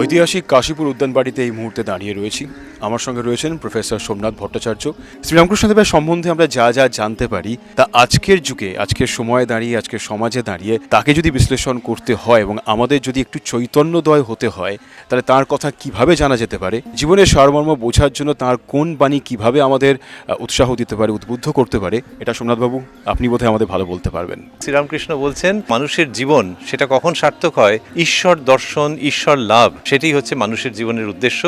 ঐতিহাসিক কাশীপুর উদ্যানবাড়িতে এই মুহূর্তে দাঁড়িয়ে রয়েছি। আমার সঙ্গে রয়েছেন প্রফেসর সোমনাথ ভট্টাচার্য। শ্রীরামকৃষ্ণদেবের সম্বন্ধে আমরা যা যা জানতে পারি, তা আজকের যুগে, আজকের সময়ে দাঁড়িয়ে, আজকের সমাজে দাঁড়িয়ে, তাকে যদি বিশ্লেষণ করতে হয় এবং আমাদের যদি একটু চৈতন্যদয় হতে হয়, তাহলে তার কথা কীভাবে জানা যেতে পারে? জীবনের সারমর্ম বোঝার জন্য তার কোন বাণী কীভাবে আমাদের উৎসাহ দিতে পারে, উদ্বুদ্ধ করতে পারে, এটা সোমনাথবাবু, আপনি বোধহয় আমাদের ভালো বলতে পারবেন। শ্রীরামকৃষ্ণ বলছেন, মানুষের জীবন, সেটা কখন সার্থক হয়? ঈশ্বর দর্শন, ঈশ্বর লাভ সেটাই হচ্ছে মানুষের জীবনের উদ্দেশ্য।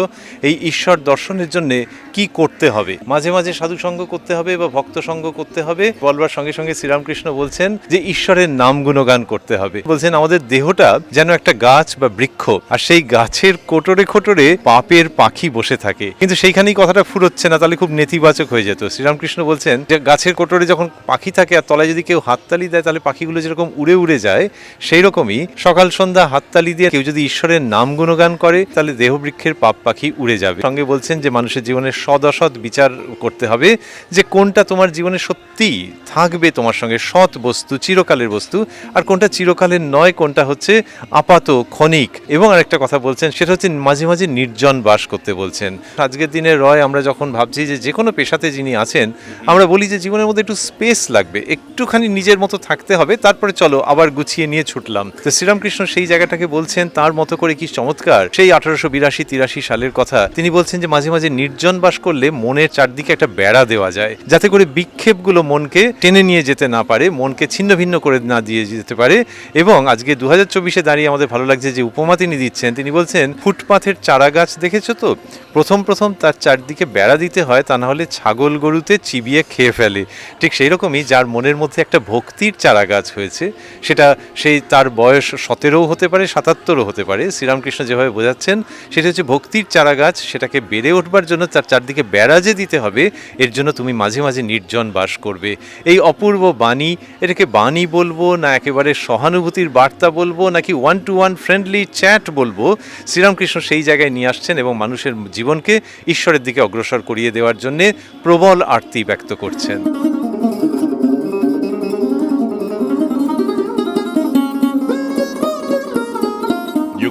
এই ঈশ্বর দর্শনের জন্য কি করতে হবে? মাঝে মাঝে সাধু সঙ্গ করতে হবে বা ভক্ত সঙ্গ করতে হবে। বলবার সঙ্গে সঙ্গে শ্রীরামকৃষ্ণ বলছেন যে, ঈশ্বরের নাম গুণগান করতে হবে। বলছেন, আমাদের দেহটা যেন একটা গাছ বা বৃক্ষ, আর সেই গাছের কোটরে খোটরে পাপের পাখি বসে থাকে। কিন্তু সেইখানেই কথাটা ফুরোচ্ছে না, তাহলে খুব নেতিবাচক হয়ে যেত। শ্রীরামকৃষ্ণ বলছেন, যে গাছের কোটরে যখন পাখি থাকে আর তলায় যদি কেউ হাততালি দেয়, তাহলে পাখিগুলো যেরকম উড়ে উড়ে যায় সেই রকমই সকাল সন্ধ্যা হাততালি দিয়ে কেউ যদি ঈশ্বরের নাম গুণগান করে, তাহলে দেহবৃক্ষের পাপ পাখি উড়ে যাবে। সঙ্গে বলছেন যে মানুষের জীবনে সদ অসৎ বিচার করতে হবে যে কোনটা তোমার জীবনে সত্যি থাকবে তোমার সঙ্গে, সৎ বস্তু, চিরকালের বস্তু, আর কোনটা চিরকালের নয়, কোনটা হচ্ছে আপাত ক্ষণিক। এবং আরেকটা কথা বলছেন, সেটা হচ্ছে মাঝে মাঝে নির্জন বাস করতে বলছেন। আজকের দিনে রয়, আমরা যখন ভাবছি যে যে কোনো পেশাতে যিনি আছেন, আমরা বলি যে জীবনের মধ্যে একটু স্পেস লাগবে, একটুখানি নিজের মতো থাকতে হবে, তারপরে চলো আবার গুছিয়ে নিয়ে ছুটলাম। তো শ্রীরামকৃষ্ণ সেই জায়গাটাকে বলছেন, তার মতো করে কি চমৎকার? সেই আঠারোশো বিরাশি, তিরাশি সালের কথা, তিনি বলছেন যে মাঝে মাঝে নির্জন বাস করলে মনের চারদিকে একটা বেড়া দেওয়া যায়। যাতে করে বিক্ষেপগুলো মনকে টেনে নিয়ে যেতে না পারে, মনকে ছিন্ন ভিন্ন করে না দিয়ে যেতে পারে এবং আজকে দু হাজার চব্বিশে দাঁড়িয়ে আমাদের ভালো লাগছে যে উপমা তিনি দিচ্ছেন। তিনি বলছেন, ফুটপাথের চারা গাছ দেখেছ তো? প্রথম প্রথম তার চারদিকে বেড়া দিতে হয়, তা না হলে ছাগল গরুতে চিবিয়ে খেয়ে ফেলে। ঠিক সেই রকমই যার মনের মধ্যে একটা ভক্তির চারা গাছ হয়েছে, সেটা সেই তার বয়স সতেরোও হতে পারে, সাতাত্তরও হতে পারে। শ্রীরামকৃষ্ণ যেভাবে বোঝাচ্ছেন? সেটা হচ্ছে ভক্তির চারা গাছ সেটাকে বেড়ে উঠবার জন্য তার চারদিকে বেড়া যে দিতে হবে, এর জন্য তুমি মাঝে মাঝে নির্জন বাস করবে। এই অপূর্ব বাণী, এটাকে বাণী বলব না একেবারে সহানুভূতির বার্তা বলব, নাকি one to one friendly chat বলব? শ্রীরামকৃষ্ণ সেই জায়গায় নিয়ে আসছেন এবং মানুষের জীবনকে ঈশ্বরের দিকে অগ্রসর করিয়ে দেওয়ার জন্যে প্রবল আরতি ব্যক্ত করছেন।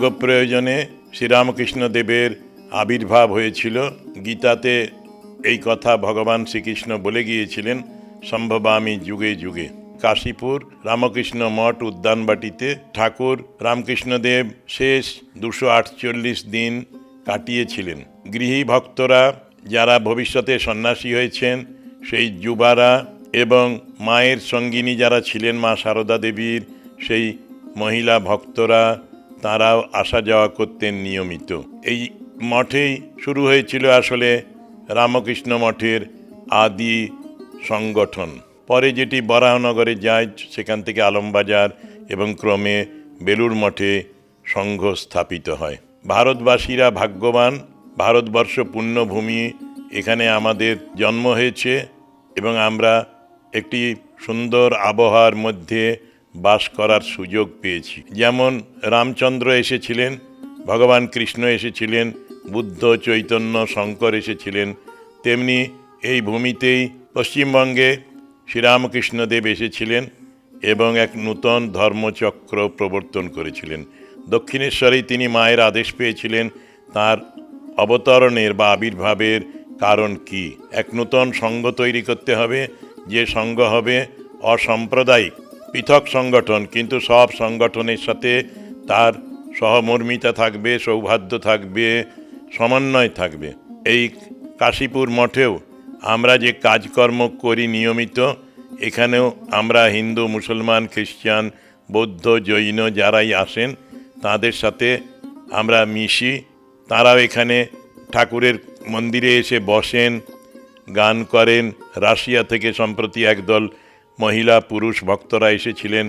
যুগপ্রয়োজনে শ্রীরামকৃষ্ণ দেবের আবির্ভাব হয়েছিল। গীতাতে এই কথা ভগবান শ্রীকৃষ্ণ বলে গিয়েছিলেন, সম্ভবামী যুগে যুগে। কাশীপুর রামকৃষ্ণ মঠ উদ্যানবাটিতে ঠাকুর রামকৃষ্ণদেব শেষ দুশো আটচল্লিশ দিন কাটিয়েছিলেন। গৃহী ভক্তরা যারা ভবিষ্যতে সন্ন্যাসী হয়েছেন, সেই যুবারা এবং মায়ের সঙ্গিনী যারা ছিলেন মা সারদা দেবীর, সেই মহিলা ভক্তরা তারাও আসা যাওয়া করতেন নিয়মিত। এই মঠেই শুরু হয়েছিল আসলে রামকৃষ্ণ মঠের আদি সংগঠন। পরে যেটি বরাহনগরে যায়, সেখান থেকে আলমবাজার এবং ক্রমে বেলুর মঠে সংঘ স্থাপিত হয়। ভারতবাসীরা ভাগ্যবান, ভারতবর্ষ পুণ্যভূমি এখানে আমাদের জন্ম হয়েছে এবং আমরা একটি সুন্দর আবহাওয়ার মধ্যে বাস করার সুযোগ পেয়েছি। যেমন রামচন্দ্র এসেছিলেন, ভগবান কৃষ্ণ এসেছিলেন, বুদ্ধ চৈতন্য শঙ্কর এসেছিলেন, তেমনি এই ভূমিতেই পশ্চিমবঙ্গে শ্রীরামকৃষ্ণদেব এসেছিলেন এবং এক নূতন ধর্মচক্র প্রবর্তন করেছিলেন। দক্ষিণেশ্বরেই তিনি মায়ের আদেশ পেয়েছিলেন, তার অবতরণের বা আবির্ভাবের কারণ কি? এক নূতন সঙ্গ তৈরি করতে হবে, যে সঙ্গ হবে অসাম্প্রদায়িক। পৃথক সংগঠন, কিন্তু সব সংগঠনের সাথে তার সহমর্মিতা থাকবে, সৌহার্দ্য থাকবে, সমন্বয় থাকবে। এই কাশীপুর মঠেও আমরা যে কাজকর্ম করি নিয়মিত, এখানেও আমরা হিন্দু, মুসলমান, খ্রিস্টান, বৌদ্ধ, জৈন যারাই আসেন, তাদের সাথে আমরা মিশি। তারাও এখানে ঠাকুরের মন্দিরে এসে বসেন, গান করেন। রাশিয়া থেকে সম্প্রতি একদল মহিলা পুরুষ ভক্তরা এসেছিলেন।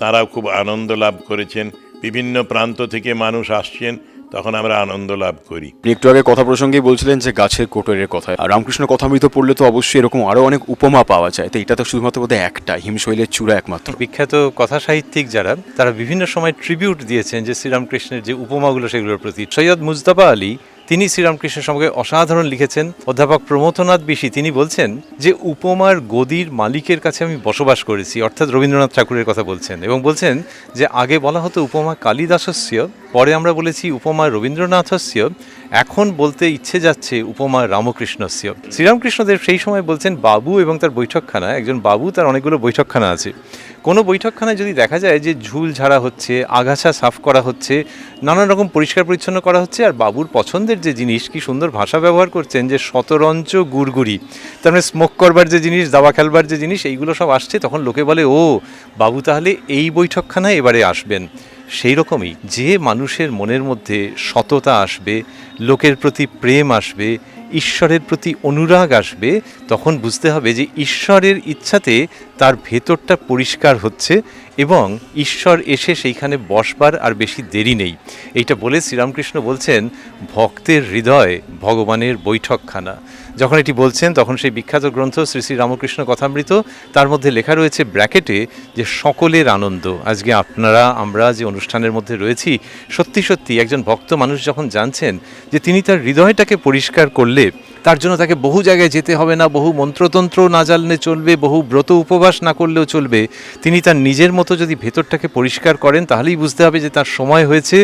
তারাও খুব আনন্দ লাভ করেছেন। বিভিন্ন প্রান্ত থেকে মানুষ আসছেন তখন আমরা আনন্দ লাভ করি। একটু আগে কথা প্রসঙ্গেই বলছিলেন যে গাছের কোটরের কথা। আর রামকৃষ্ণ কথামৃত পড়লে তো অবশ্যই এরকম আরও অনেক উপমা পাওয়া যায়। তো এটা তো শুধুমাত্র বোধহয় একটা হিমশৈলের চূড়া একমাত্র। বিখ্যাত কথা সাহিত্যিক যারা তারা বিভিন্ন সময় ট্রিবিউট দিয়েছেন যে শ্রীরামকৃষ্ণের যে উপমাগুলো সেগুলোর প্রতি। সৈয়দ মুজতাবা আলী তিনি শ্রীরামকৃষ্ণ সঙ্গে অসাধারণ লিখেছেন। অধ্যাপক প্রমথনাথ বিশি, তিনি বলছেন যে, উপমার গদির মালিকের কাছে আমি বসবাস করেছি। অর্থাৎ রবীন্দ্রনাথ ঠাকুরের কথা বলছেন এবং বলছেন যে, আগে বলা হতো উপমা কালিদাসস্য, পরে আমরা বলেছি উপমা রবীন্দ্রনাথস্য। এখন বলতে ইচ্ছে যাচ্ছে উপমা রামকৃষ্ণস্য শ্রীরামকৃষ্ণদেব সেই সময় বলছেন বাবু এবং তার বৈঠকখানা, একজন বাবু তার অনেকগুলো বৈঠকখানা আছে। কোনো বৈঠকখানায় যদি দেখা যায় যে ঝুল ঝাড়া হচ্ছে, আগাছা সাফ করা হচ্ছে, নানান রকম পরিষ্কার পরিচ্ছন্ন করা হচ্ছে, আর বাবুর পছন্দের যে জিনিস, কি সুন্দর ভাষা ব্যবহার করছেন যে শতরঞ্চ গুড়গুড়ি। তার মানে স্মোক করবার যে জিনিস, দাবা খেলবার যে জিনিস, এইগুলো সব আসছে, তখন লোকে বলে, ও, বাবু তাহলে এই বৈঠকখানায় এবারে আসবেন। সেই রকমই যে মানুষের মনের মধ্যে সততা আসবে, লোকের প্রতি প্রেম আসবে, ঈশ্বরের প্রতি অনুরাগ আসবে, তখন বুঝতে হবে যে ঈশ্বরের ইচ্ছাতে তার ভেতরটা পরিষ্কার হচ্ছে এবং ঈশ্বর এসে সেইখানে বসবার আর বেশি দেরি নেই। এইটা বলে শ্রীরামকৃষ্ণ বলছেন, ভক্তের হৃদয় ভগবানের বৈঠকখানা। যখন এটি বলছেন, তখন সেই বিখ্যাত গ্রন্থ শ্রী শ্রী রামকৃষ্ণ কথামৃত, তার মধ্যে লেখা রয়েছে ব্র্যাকেটে যে সকলের আনন্দ। আজকে আপনারা, আমরা যে অনুষ্ঠানের মধ্যে রয়েছি, সত্যি সত্যি একজন ভক্ত মানুষ যখন জানছেন যে তিনি তার হৃদয়টাকে পরিষ্কার করলে তার জন্য তাকে বহু জায়গায় যেতে হবে না, বহু মন্ত্রতন্ত্র না জানলে চলবে, বহু ব্রত উপবাস না করলেও চলবে। তিনি তার নিজের মতো যদি ভেতরটাকে পরিষ্কার করেন, তাহলেই বুঝতে হবে যে তার সময় হয়েছে।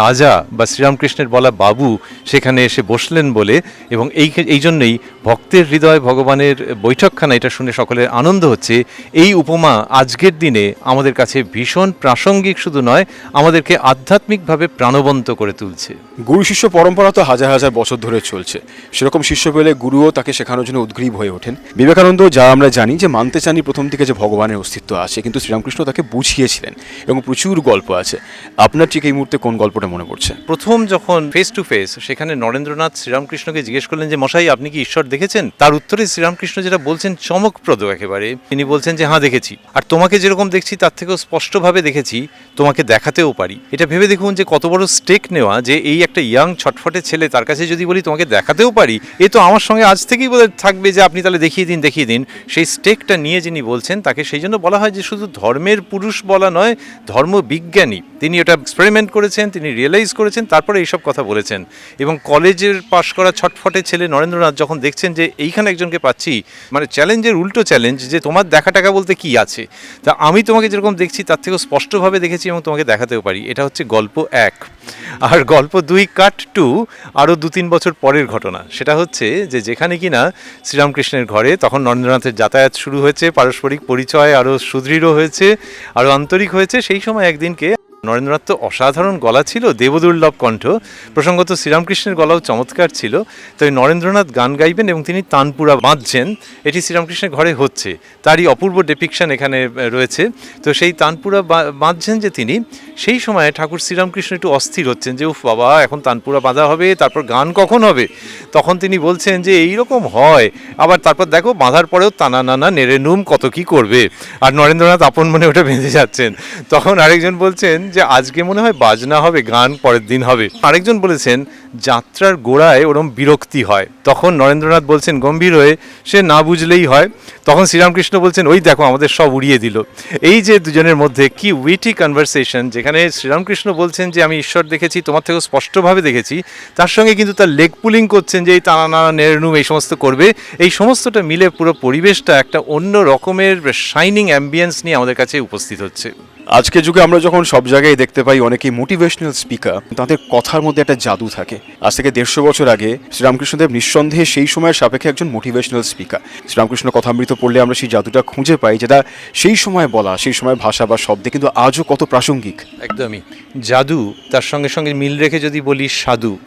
রাজা বা শ্রীরামকৃষ্ণের বলা বাবু সেখানে এসে বসলেন বলে এবং এই এই জন্যই ভক্তের হৃদয় ভগবানের বৈঠকখানা এটা শুনে সকলের আনন্দ হচ্ছে। এই উপমা আজকের দিনে আমাদের কাছে ভীষণ প্রাসঙ্গিক শুধু নয়, আমাদেরকে আধ্যাত্মিকভাবে প্রাণবন্ত করে তুলছে। গুরু শিষ্য পরম্পরা তো হাজার হাজার বছর ধরে চলছে। সেরকম শিষ্য পেলে গুরুও তাকে শেখানোর জন্য উদ্গ্রীব হয়ে ওঠেন। বিবেকানন্দ, যা আমরা জানি যে মানতে চানি প্রথম থেকে যে ভগবানের অস্তিত্ব আছে, কিন্তু শ্রীরামকৃষ্ণ তাকে বুঝিয়েছিলেন এবং প্রচুর গল্প আছে। আপনার ঠিক এই মুহূর্তে কোন গল্পটা মনে পড়ছে? প্রথম যখন ফেস টু ফেস সেখানে নরেন্দ্রনাথ শ্রীরামকৃষ্ণকে জিজ্ঞেস করলেন যে, মশাই, আপনি কি ঈশ্বর দেখেছেন? তার উত্তরে শ্রীরামকৃষ্ণ যেটা বলছেন, চমকপ্রদ একেবারে। তিনি বলছেন যে হ্যাঁ দেখেছি। আর তোমাকে যেরকম দেখছি, তার থেকেও স্পষ্টভাবে দেখেছি, তোমাকে দেখাতেও পারি। এটা ভেবে দেখুন যে, কত বড় স্টেক নেওয়া যে, এই একটা ইয়াং ছটফটে ছেলে তার কাছে যদি বলি, তোমাকে দেখাতেও পারি? এ তো আমার সঙ্গে আজ থেকেই বোধ থাকবে যে আপনি তাহলে দেখিয়ে দিন দেখিয়ে দিন। সেই স্টেকটা নিয়ে যিনি বলছেন, তাকে সেই জন্য বলা হয় যে শুধু ধর্মের পুরুষ বলা নয়, ধর্মবিজ্ঞানী। তিনি ওটা এক্সপেরিমেন্ট করেছেন, তিনি রিয়েলাইজ করেছেন, তারপরে এইসব কথা বলেছেন। এবং কলেজের পাশ করা ছটফটে ছেলে নরেন্দ্রনাথ যখন দেখছেন যে এইখানে একজনকে পাচ্ছি মানে চ্যালেঞ্জের উল্টো চ্যালেঞ্জ যে তোমার দেখা টাকা বলতে কি আছে? তা আমি তোমাকে যেরকম দেখছি, তার থেকেও স্পষ্টভাবে দেখেছি এবং তোমাকে দেখাতেও পারি। এটা হচ্ছে গল্প এক। আর গল্প দুই কাট টু, আরও দু তিন বছর পরের ঘটনা। সেটা হচ্ছে যে যেখানে কিনা শ্রীরামকৃষ্ণের ঘরে তখন নরেন্দ্রনাথের যাতায়াত শুরু হয়েছে, পারস্পরিক পরিচয় আরও সুদৃঢ় হয়েছে, আরও আন্তরিক হয়েছে। সেই সময় একদিনকে নরেন্দ্রনাথ তো অসাধারণ গলা ছিল, দেবদুর্লভ কণ্ঠ। প্রসঙ্গত শ্রীরামকৃষ্ণের গলাও চমৎকার ছিল। তাই নরেন্দ্রনাথ গান গাইবেন এবং তিনি তানপুরা বাঁধছেন। এটি শ্রীরামকৃষ্ণের ঘরে হচ্ছে। তারই অপূর্ব ডেপিকশন এখানে রয়েছে। তো সেই তানপুরা বাঁধছেন যে তিনি, সেই সময়ে ঠাকুর শ্রীরামকৃষ্ণ একটু অস্থির হচ্ছেন যে, উফ, বাবা, এখন তানপুরা বাঁধা হবে, তারপর গান কখন হবে? তখন তিনি বলছেন যে, এই রকম হয়। আবার তারপর দেখো, বাঁধার পরেও তানা নানা নেড়ে নুম কত কি করবে? আর নরেন্দ্রনাথ আপন মনে ওটা বেঁধে যাচ্ছেন। তখন আরেকজন বলছেন যে আজকে মনে হয় বাজনা হবে, গান পরের দিন হবে। আরেকজন বলেছেন, যাত্রার গোড়ায় ওরম বিরক্তি হয়। তখন নরেন্দ্রনাথ বলছেন, গম্ভীর হয়ে সে না বুঝলেই হয়। তখন শ্রীরামকৃষ্ণ বলছেন, ওই দেখো, আমাদের সব উড়িয়ে দিল। এই যে দুজনের মধ্যে কি উইটি কনভারসেশন যেখানে শ্রীরামকৃষ্ণ বলছেন যে, আমি ঈশ্বর দেখেছি, তোমার থেকেও স্পষ্টভাবে দেখেছি। তার সঙ্গে কিন্তু তার লেগ পুলিং করছেন যে, এই টানা নানা নেড়নুম এই সমস্ত করবে। এই সমস্তটা মিলে পুরো পরিবেশটা একটা অন্য রকমের শাইনিং অ্যাম্বিয়েন্স নিয়ে আমাদের কাছে উপস্থিত হচ্ছে। আজকে যুগে আমরা যখন সব জায়গায় দেখতে পাই অনেকেই মোটিভেশনাল স্পিকার তাদের কথার মধ্যে একটা জাদু থাকে। আজ থেকে দেড়শো বছর আগে শ্রীরামকৃষ্ণদেব নিঃসন্দেহে সেই সময়ের সাপেক্ষে একজন মোটিভেশনাল স্পিকার শ্রীরামকৃষ্ণ কথামৃত পড়লে আমরা সেই জাদুটা খুঁজে পাই যেটা সেই সময় বলা, সেই সময় ভাষা বা শব্দে কিন্তু আজও কত প্রাসঙ্গিক। একদমই। জাদু, তার সঙ্গে সঙ্গে মিল রেখে যদি বলি সাধু,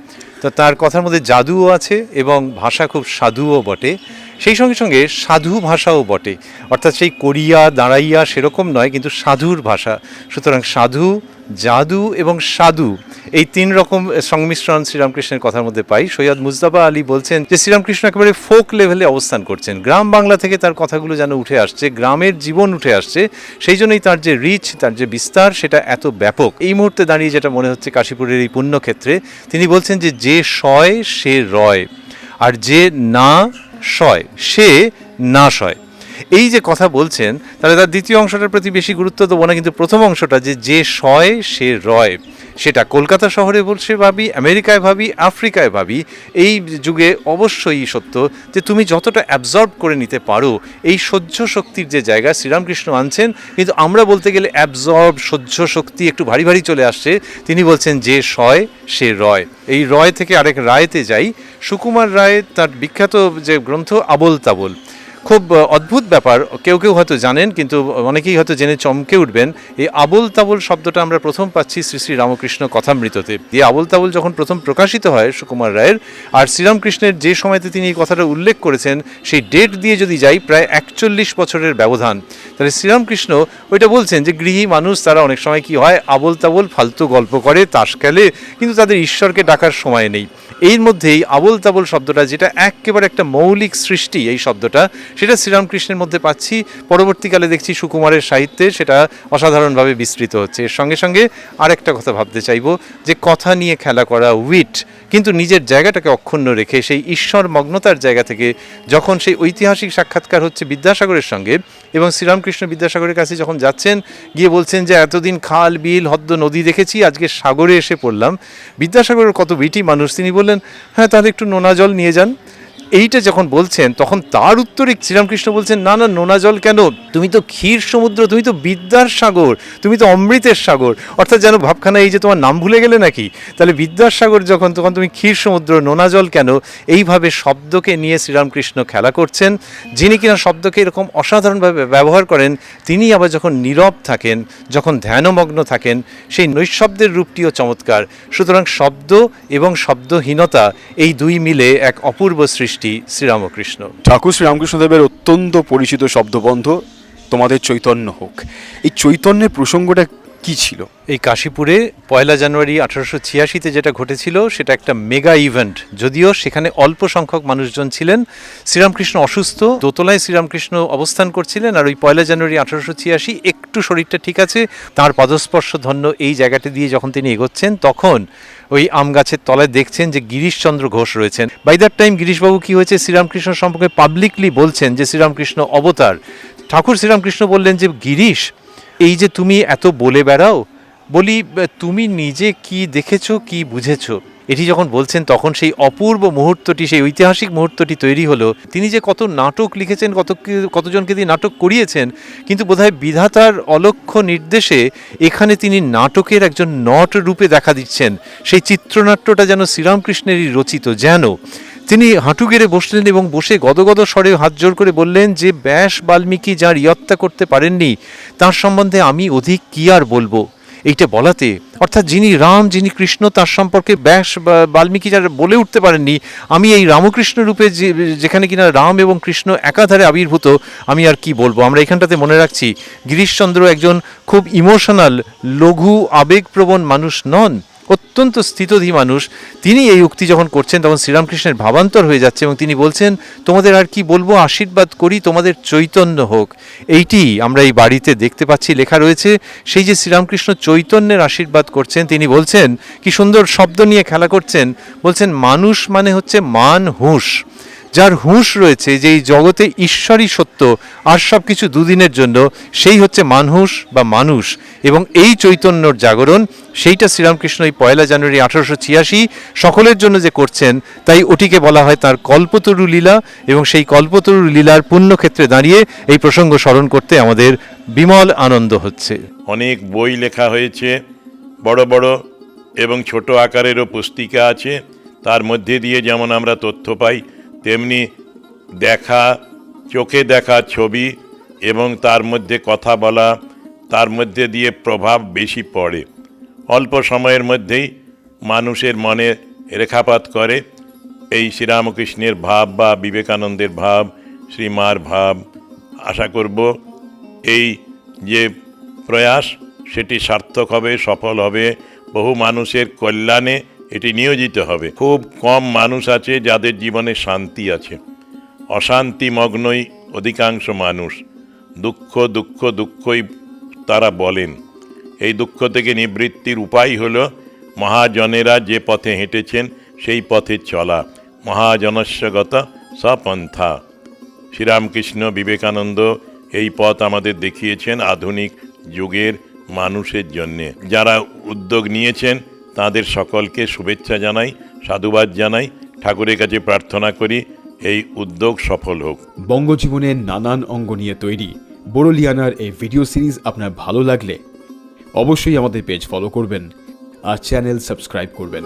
তো তার কথার মধ্যে জাদুও আছে এবং ভাষা খুব সাধুও বটে। সেই সঙ্গে সঙ্গে সাধু ভাষাও বটে। অর্থাৎ সেই করিয়া, দাঁড়াইয়া সেরকম নয়, কিন্তু সাধুর ভাষা। সুতরাং সাধু, জাদু এবং সাধু এই তিন রকম সংমিশ্রণ শ্রীরামকৃষ্ণের কথার মধ্যে পাই। সৈয়দ মুজতাবা আলী বলছেন যে, শ্রীরামকৃষ্ণ একেবারে ফোক লেভেলে অবস্থান করছেন। গ্রাম বাংলা থেকে তার কথাগুলো যেন উঠে আসছে, গ্রামের জীবন উঠে আসছে, সেই জন্যই তার যে রিচ, তার যে বিস্তার, সেটা এত ব্যাপক। এই মুহূর্তে দাঁড়িয়ে যেটা মনে হচ্ছে কাশীপুরের এই পুণ্যক্ষেত্রে, তিনি বলছেন যে যে সয়, সে রয়। আর যে না সয় সে না সয়। এই যে কথা বলছেন, তাহলে তার দ্বিতীয় অংশটার প্রতি বেশি গুরুত্ব দেবো না, কিন্তু প্রথম অংশটা যে যে সয়, সে রয়। সেটা কলকাতা শহরে বলছে ভাবি, আমেরিকায় ভাবি, আফ্রিকায় ভাবি। এই যুগে অবশ্যই সত্য যে তুমি যতটা অ্যাবজর্ব করে নিতে পারো, এই সহ্য শক্তির যে জায়গা শ্রীরামকৃষ্ণ আনছেন, কিন্তু আমরা বলতে গেলে অ্যাবজর্ব সহ্য শক্তি একটু ভারী ভারী চলে আসছে। তিনি বলছেন যে সয়, সে রয়। এই রয় থেকে আরেক রায়তে যাই। সুকুমার রায় তার বিখ্যাত যে গ্রন্থ আবল তাবল খুব অদ্ভুত ব্যাপার। কেউ কেউ হয়তো জানেন, কিন্তু অনেকেই হয়তো জেনে চমকে উঠবেন, এই আবল তাবল শব্দটা আমরা প্রথম পাচ্ছি শ্রী শ্রী রামকৃষ্ণ কথামৃততে। এই আবল তাবল যখন প্রথম প্রকাশিত হয় সুকুমার রায়ের, আর শ্রীরামকৃষ্ণের যে সময়তে তিনি এই কথাটা উল্লেখ করেছেন, সেই ডেট দিয়ে যদি যাই, প্রায় একচল্লিশ বছরের ব্যবধান। তাহলে শ্রীরামকৃষ্ণ ওইটা বলছেন যে, গৃহী মানুষ, তারা অনেক সময় কি হয় আবল তাবল ফালতু গল্প করে, তাস খেলে, কিন্তু তাদের ঈশ্বরকে ডাকার সময় নেই। এর মধ্যেই আবল তাবল শব্দটা, যেটা একেবারে একটা মৌলিক সৃষ্টি, এই শব্দটা সেটা শ্রীরামকৃষ্ণের মধ্যে পাচ্ছি। পরবর্তীকালে দেখছি সুকুমারের সাহিত্যে সেটা অসাধারণভাবে বিস্তৃত হচ্ছে। এর সঙ্গে সঙ্গে আরেকটা কথা ভাবতে চাইব, যে কথা নিয়ে খেলা করা উইট, কিন্তু নিজের জায়গাটাকে অক্ষুণ্ণ রেখে সেই ঈশ্বর মগ্নতার জায়গা থেকে যখন সেই ঐতিহাসিক সাক্ষাৎকার হচ্ছে বিদ্যাসাগরের সঙ্গে এবং শ্রীরামকৃষ্ণ বিদ্যাসাগরের কাছে যখন যাচ্ছেন, গিয়ে বলছেন যে, এতদিন খাল, বিল, হদ্দ, নদী দেখেছি, আজকে সাগরে এসে পড়লাম। বিদ্যাসাগরের কত বিটি মানুষ, তিনি বললেন হ্যাঁ তাহলে একটু নোনা জল নিয়ে যান। এইটা যখন বলছেন, তখন তার উত্তরে শ্রীরামকৃষ্ণ বলছেন, না না, নোনা জল কেন? তুমি তো ক্ষীর সমুদ্র, তুমি তো বিদ্যার সাগর, তুমি তো অমৃতের সাগর। অর্থাৎ যেন ভাবখানা এই যে তোমার নাম ভুলে গেলে নাকি? তাহলে বিদ্যার সাগর যখন, তখন তুমি ক্ষীর সমুদ্র, নোনা জল কেন? এইভাবে শব্দকে নিয়ে শ্রীরামকৃষ্ণ খেলা করছেন। যিনি কিনা শব্দকে এরকম অসাধারণভাবে ব্যবহার করেন, তিনি আবার যখন নীরব থাকেন, যখন ধ্যানমগ্ন থাকেন, সেই নৈশব্দের রূপটিও চমৎকার। সুতরাং শব্দ এবং শব্দহীনতা এই দুই মিলে এক অপূর্ব সৃষ্টি। শ্রীরামকৃষ্ণ। ঠাকুর শ্রীরামকৃষ্ণদেবের অত্যন্ত পরিচিত শব্দবন্ধ তোমাদের চৈতন্য হোক। এই চৈতন্যের প্রসঙ্গটা কি ছিল? এই কাশীপুরে পয়লা জানুয়ারি আঠারোশো ছিয়াশিতে যেটা ঘটেছিল, সেটা একটা মেগা ইভেন্ট। যদিও সেখানে অল্প সংখ্যক মানুষজন ছিলেন। শ্রীরামকৃষ্ণ অসুস্থ, দোতলায় শ্রীরামকৃষ্ণ অবস্থান করছিলেন আর ওই পয়লা জানুয়ারি আঠারোশো ছিয়াশি একটু শরীরটা ঠিক আছে। তার পদস্পর্শ ধন্য এই জায়গাটি দিয়ে যখন তিনি এগোচ্ছেন, তখন ওই আম গাছের তলায় দেখছেন যে গিরিশচন্দ্র ঘোষ রয়েছেন। বাই দ্যাট টাইম গিরিশবাবু কি হয়েছে? শ্রীরামকৃষ্ণ সম্পর্কে পাবলিকলি বলছেন যে শ্রীরামকৃষ্ণ অবতার। ঠাকুর শ্রীরামকৃষ্ণ বললেন যে, গিরিশ এই যে তুমি এত বলে বেড়াও, বলি তুমি নিজে কি দেখেছ, কি বুঝেছ? এটি যখন বলছেন, তখন সেই অপূর্ব মুহূর্তটি, সেই ঐতিহাসিক মুহূর্তটি তৈরি হলো। তিনি যে কত নাটক লিখেছেন, কত কতজনকে দিয়ে নাটক করিয়েছেন, কিন্তু বোধহয় বিধাতার অলক্ষ্য নির্দেশে এখানে তিনি নাটকের একজন নট রূপে দেখা দিচ্ছেন। সেই চিত্রনাট্যটা যেন শ্রীরামকৃষ্ণেরই রচিত, যেন তিনি হাঁটু গেড়ে বসলেন এবং বসে গদগদ স্বরে হাত জোর করে বললেন যে, ব্যাস, বাল্মীকি যার ইয়ত্তা করতে পারেননি, তার সম্বন্ধে আমি অধিক কি আর বলব? এইটা বলাতে, অর্থাৎ যিনি রাম, যিনি কৃষ্ণ, তার সম্পর্কে ব্যাস বাল্মীকি যারা বলে উঠতে পারেননি, আমি এই রামকৃষ্ণ রূপে যেখানে কিনা রাম এবং কৃষ্ণ একাধারে আবির্ভূত, আমি আর কি বলব? আমরা এখানটাতে মনে রাখছি, গিরিশচন্দ্র একজন খুব ইমোশনাল, লঘু, আবেগপ্রবণ মানুষ নন। অত্যন্ত স্থিতধী মানুষ। তিনি এই উক্তি যখন করছেন, তখন শ্রীরামকৃষ্ণের ভাবান্তর হয়ে যাচ্ছে এবং তিনি বলছেন, তোমাদের আর কি বলব? আশীর্বাদ করি, তোমাদের চৈতন্য হোক। এইটি আমরা এই বাড়িতে দেখতে পাচ্ছি, লেখা রয়েছে, সেই যে শ্রীরামকৃষ্ণ চৈতন্যের আশীর্বাদ করছেন, তিনি বলছেন, কি সুন্দর শব্দ নিয়ে খেলা করছেন। বলছেন, মানুষ মানে হচ্ছে মান হুঁশ। যার হুঁশ রয়েছে যে এই জগতে ঈশ্বরই সত্য আর সব কিছু দুদিনের জন্য, সেই হচ্ছে মানুষ বা মানুষ। এবং এই চৈতন্যর জাগরণ, সেইটা শ্রীরামকৃষ্ণ এই পয়লা জানুয়ারি আঠারোশো ছিয়াশি, সকলের জন্য যে করছেন, তাই ওটিকে বলা হয় তার কল্পতরু লীলা এবং সেই কল্পতরু লীলার পুণ্যক্ষেত্রে দাঁড়িয়ে এই প্রসঙ্গ স্মরণ করতে আমাদের বিমল আনন্দ হচ্ছে। অনেক বই লেখা হয়েছে, বড় বড় এবং ছোট আকারেরও পুস্তিকা আছে। তার মধ্যে দিয়ে যেমন আমরা তথ্য পাই তেমনি দেখা, চোখে দেখা ছবি এবং তার মধ্যে কথা বলা, তার মধ্যে দিয়ে প্রভাব বেশি পড়ে। অল্প সময়ের মধ্যেই মানুষের মনে রেখাপাত করে। এই শ্রীরামকৃষ্ণের ভাব বা বিবেকানন্দের ভাব, শ্রীমার ভাব, আশা করব এই যে প্রয়াস, সেটি সার্থক হবে, সফল হবে। বহু মানুষের কল্যাণে এটি নিয়োজিত হবে। খুব কম মানুষ আছে যাদের জীবনে শান্তি আছে। অশান্তিমগ্নই অধিকাংশ মানুষ। দুঃখ দুঃখ, দুঃখই তারা বলেন। এই দুঃখ থেকে নিবৃত্তির উপায় হলো মহাজনেরা যে পথে হেঁটেছেন সেই পথে চলা। মহাজনস্যগত সপন্থা। শ্রীরামকৃষ্ণ বিবেকানন্দ এই পথ আমাদের দেখিয়েছেন আধুনিক যুগের মানুষের জন্যে। যারা উদ্যোগ নিয়েছেন তাদের সকলকে শুভেচ্ছা জানাই, সাধুবাদ জানাই, ঠাকুরের কাছে প্রার্থনা করি এই উদ্যোগ সফল হোক। বঙ্গজীবনের নানান অঙ্গ নিয়ে তৈরি। বড়লিয়ানার এই ভিডিও সিরিজ আপনার ভালো লাগলে অবশ্যই আমাদের পেজ ফলো করবেন আর চ্যানেল সাবস্ক্রাইব করবেন।